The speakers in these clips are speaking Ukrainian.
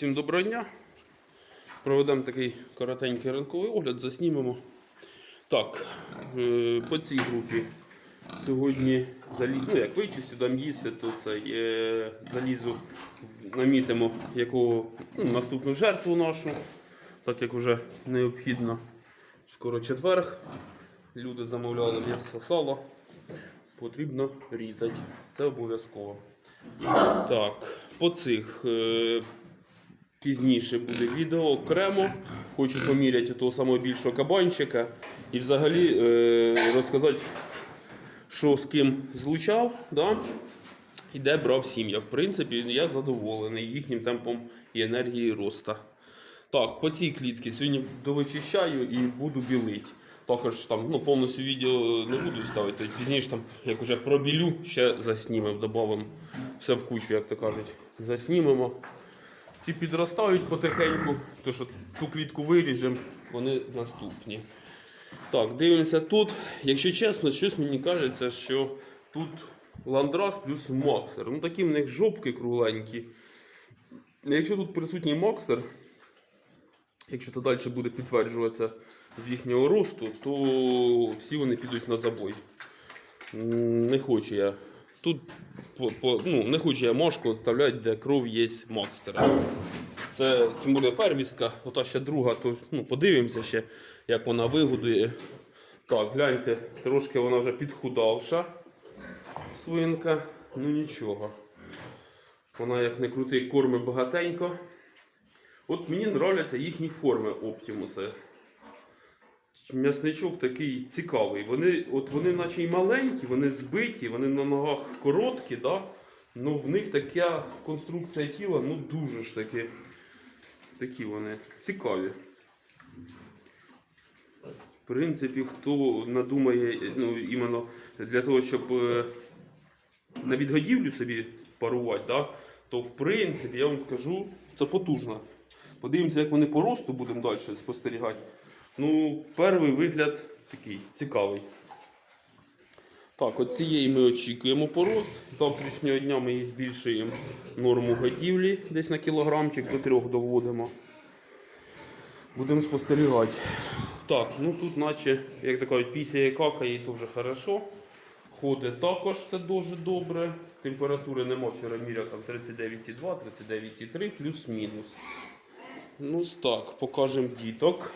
Всім доброго дня. Проведемо такий коротенький ранковий огляд, заснімемо. Так, е, по цій групі сьогодні залі... ну, як вичистю дам їсти, то це е, залізу, намітимо яку ну, наступну жертву нашу, так як вже необхідно. Скоро четверг. Люди замовляли м'ясо сало. Потрібно різати. Це обов'язково. Так, по цих е, пізніше буде відео окремо. Хочу поміряти того самого більшого кабанчика і взагалі е, розказати, що з ким злучав, да? і де брав сім'я. В принципі, я задоволений їхнім темпом і енергією роста. Так, по цій клітці сьогодні довичищаю і буду білити. Також там ну, повністю відео не буду ставити. Пізніше, там, як вже пробілю, ще заснімемо, додамо все в кучу, як то кажуть. Заснімемо. Ці підростають потихеньку, тому що ту клітку виріжемо, вони наступні. Так, дивимося тут. Якщо чесно, щось мені кажеться, що тут ландрас плюс максер. Ну такі в них жопки кругленькі. Якщо тут присутній максер, якщо це далі буде підтверджуватися з їхнього росту, то всі вони підуть на забой. Не хочу я. Тут по, по, ну, не хочу я мошку оставляти, де кров є макстера. Це тим більше первістка, ота ще друга, то ну, подивимося ще, як вона вигодує. Так, гляньте, трошки вона вже підхудавша свинка, ну нічого. Вона як не крутий, корми багатенько. От мені подобаються їхні форми Оптімуса. М'ясничок такий цікавий. Вони, от вони наче й маленькі, вони збиті, вони на ногах короткі, да? ну в них така конструкція тіла, ну дуже ж таки. Такі вони цікаві. В принципі, хто надумає ну, іменно для того, щоб е, на відгодівлю собі парувати, да, то в принципі я вам скажу, це потужно. Подивимося, як вони по росту будемо далі спостерігати. Ну, перший вигляд такий цікавий. Так, от цієї ми очікуємо порос. З завтрашнього дня ми її збільшуємо норму годівлі, десь на кілограмчик до трьох доводимо. Будемо спостерігати. Так, ну тут наче, як то кажуть, після какає, то вже хорошо. Ходить також це дуже добре. Температури нема вчора міряв там 39,2, 39,3 плюс-мінус. Ну так, покажемо діток.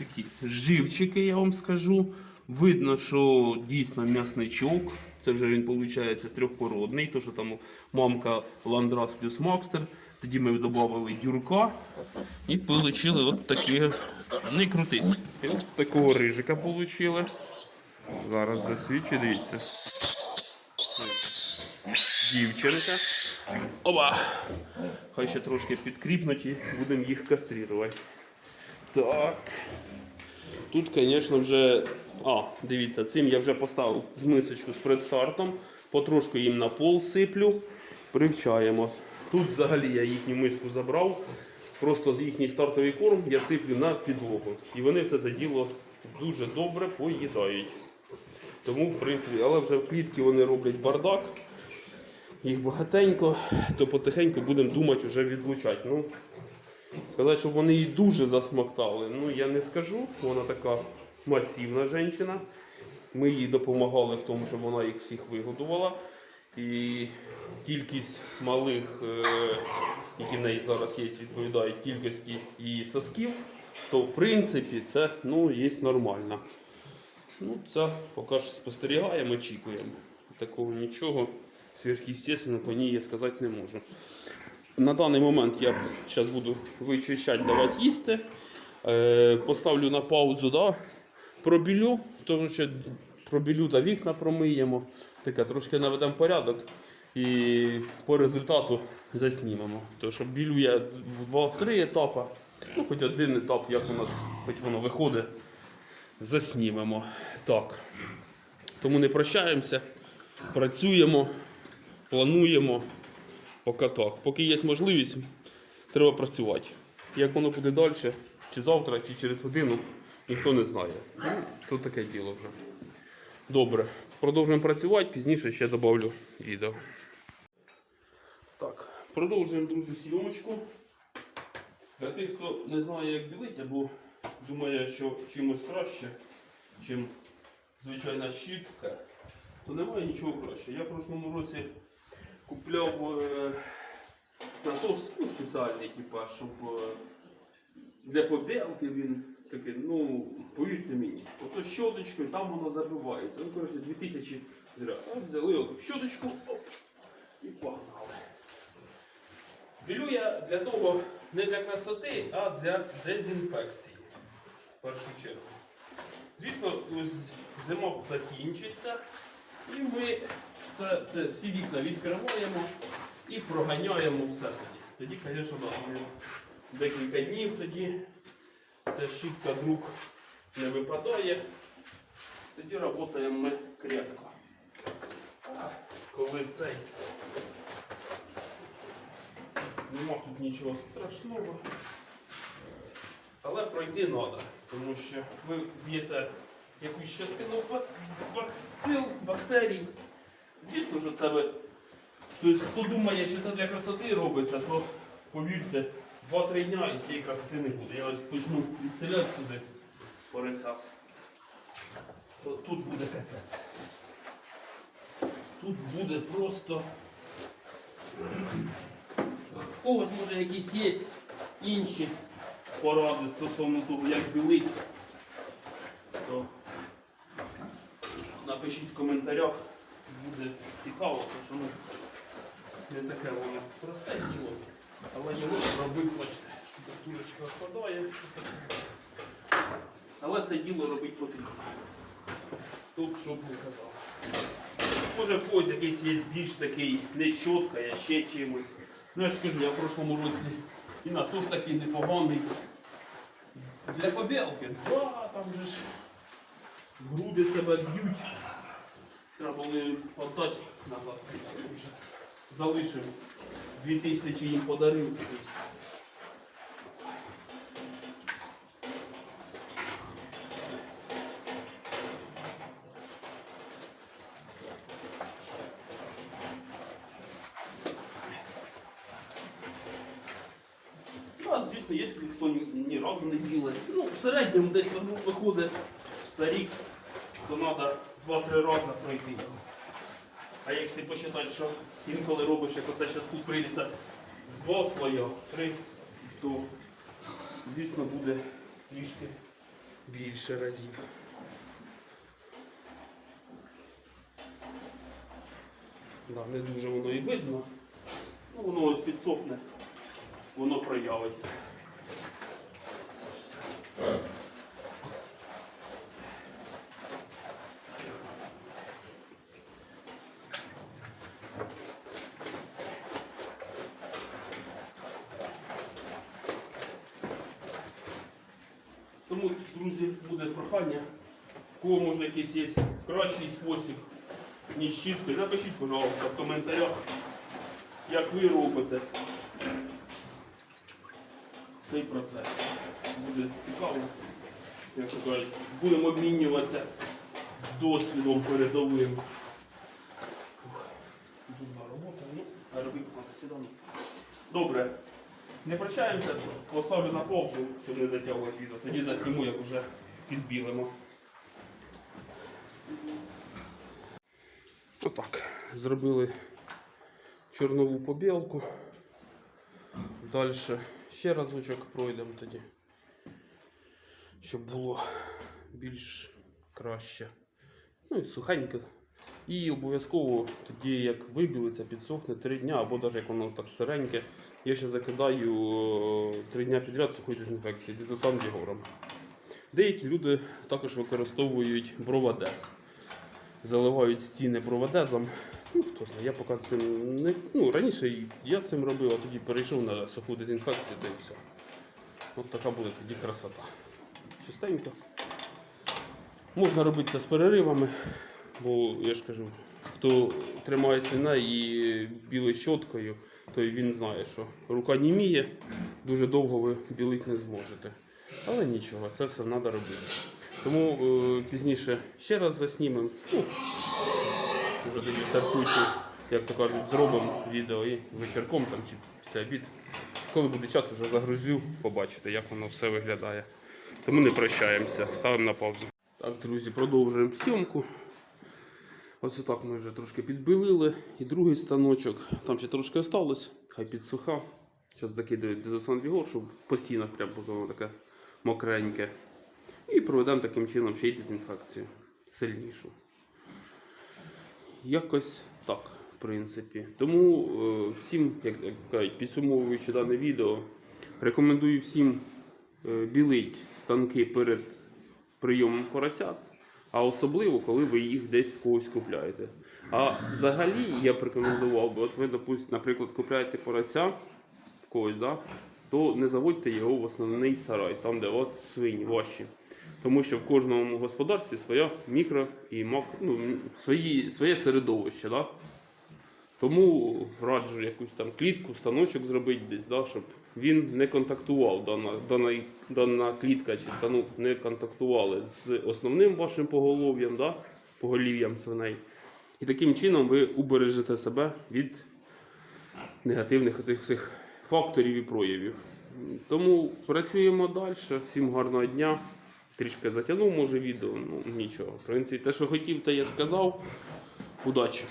Такі живчики, я вам скажу. Видно, що дійсно м'ясничок. Це вже він виходить трьохпородний, то що там мамка Ландрас плюс Макстер. Тоді ми додали дюрка і отримали от. Не крутись. От такого рижика отримали. Зараз засвічу, дивіться. Дівчинка. Оба! Хай ще трошки підкріпнуті, будемо їх каструвати. Так. Тут, звісно, вже. А, дивіться, цим я вже поставив з мисочку з предстартом. Потрошку їм на пол сиплю, привчаємо. Тут взагалі я їхню миску забрав. Просто їхній стартовий корм я сиплю на підлогу. І вони все це діло дуже добре поїдають. Тому, в принципі, але вже в клітки вони роблять бардак. Їх багатенько, то потихеньку будемо думати вже відлучати. Ну, Сказати, щоб вони її дуже засмоктали, ну я не скажу. Вона така масивна жінка. Ми їй допомагали в тому, щоб вона їх всіх вигодувала. І кількість малих, е, які в неї зараз є, відповідають кількості її сосків, то в принципі це ну, є нормально. Ну, це поки що спостерігаємо, очікуємо. Такого нічого сверхъестественного по ній я сказати не можу. На даний момент я зараз буду вичищати, давати їсти. Е, поставлю на паузу, да, пробілю, тому що пробілю та вікна промиємо. Таке, трошки наведемо порядок і по результату заснімемо. Тому що білю я в два-три етапи, ну хоч один етап, як у нас, хоч воно виходить, заснімемо. Так. Тому не прощаємося, працюємо, плануємо. Поки так. Поки є можливість, треба працювати. Як воно буде далі, чи завтра, чи через годину, ніхто не знає. Ну, то таке діло вже. Добре. Продовжуємо працювати, пізніше ще додавлю відео. Так, Продовжуємо, друзі, зйомочку. Для тих, хто не знає, як білити, або думає, що чимось краще, чим звичайна щітка, то немає нічого краще. Я в прошлому році купляв е, насос ну, спеціальний, типа, щоб е, для побілки він такий, ну, повірте мені, ото щоточкою там воно забивається. Ну, коротше, 2000 зря. Взяли оту щоточку оп, і погнали. Білю я для того не для красоти, а для дезінфекції. В першу чергу. Звісно, ось зима закінчиться, і ми все, це, всі вікна відкриваємо і проганяємо все тоді. Тоді, звісно, декілька днів тоді ця щітка з не випадає. Тоді працюємо ми крепко. Коли цей Нема тут нічого страшного. Але пройти треба, тому що ви б'єте якусь частину бацил, бактерій. Звісно, що це ви. Тобто, хто думає, що це для красоти робиться, то повірте, 2-3 дня і цієї красоти не буде. Я ось почну відселяти сюди порисав. То тут буде капець. Тут буде просто. У когось може якісь є інші поради стосовно того, як білить, то напишіть в коментарях, буде цікаво, тому що ну, не таке воно просте діло, але його робити хочете. Штукатурочка впадає. Але це діло робити потрібно. Тут щоб не казав. Може в когось якийсь є більш такий не щотка, а ще чимось. Ну я ж кажу, я в прошлому році і насос такий непоганий. Для побілки. Да, там же ж груди себе б'ють. Треба було віддати назад. Залишив. Дві тисячі їм подарив. і звісно, якщо хто ні, разу не білий. Ну, в середньому десь ну, виходить за рік, то треба 2-3 рази пройти. А якщо посчитати, що інколи робиш, як оце зараз тут прийдеться два слоя, три, то звісно буде трішки більше разів. Да, не дуже воно і видно. Ну, воно ось підсохне воно проявиться. Тому, друзі, буде прохання, в кого може якийсь є кращий спосіб, ніж щіткою, напишіть, пожалуйста, в коментарях, як ви робите цей процес. Буде цікаво. Як кажуть, будемо обмінюватися досвідом передовим. Фух, Дурна робота, ну, а робити сідано. Добре. Не прощаємося, поставлю на паузу, щоб не затягувати відео. Тоді засніму, як вже підбілимо. Отак. Зробили чорнову побілку. Далі ще разочок пройдемо тоді, щоб було більш краще. Ну і сухенько. І обов'язково тоді, як вибілиться, підсохне 3 дня, або навіть як воно так сиреньке, я ще закидаю 3 дня підряд сухої дезінфекції дезосан Дігором. Деякі люди також використовують бровадез. Заливають стіни бровадезом. Ну, хто знає, я поки цим не. Ну, раніше я цим робив, а тоді перейшов на суху дезінфекцію, та і все. От така буде тоді красота. Чистенько. Можна робити це з переривами, бо я ж кажу, хто тримає свина і білить щоткою, то він знає, що рука німіє, дуже довго ви білити не зможете. Але нічого, це все треба робити. Тому е, пізніше ще раз заснімемо. Ну, вже тоді сортуйте як то кажуть, зробимо відео і вечірком там чи після обід. Коли буде час, вже загрузю, побачите, як воно все виглядає. Тому не прощаємося, ставимо на паузу. Так, друзі, продовжуємо зйомку. Оце так ми вже трошки підбілили. І другий станочок. Там ще трошки осталось, хай підсуха. Зараз закидують дезосан двігор, щоб по стінах прям було таке мокреньке. І проведемо таким чином ще й дезінфекцію сильнішу. Якось так, в принципі. Тому е, всім, як кажуть, підсумовуючи дане відео, рекомендую всім е, білить станки перед прийомом поросят, а особливо, коли ви їх десь в когось купляєте. А взагалі я б рекомендував би, от ви, допустим, наприклад, купляєте порося в когось, да? то не заводьте його в основний сарай, там, де у вас свині ваші. Тому що в кожному господарстві своя мікро і мак, ну, свої, своє середовище. Да? Тому раджу якусь там клітку, станочок зробити десь, да, щоб він не контактував, дана, дана, дана клітка чи станок не контактували з основним вашим поголов'ям, да, поголів'ям свиней. І таким чином ви убережете себе від негативних цих факторів і проявів. Тому працюємо далі. Всім гарного дня. Трішки затягнув, може, відео, ну нічого. В принципі, те, що хотів, те я сказав. Удачі!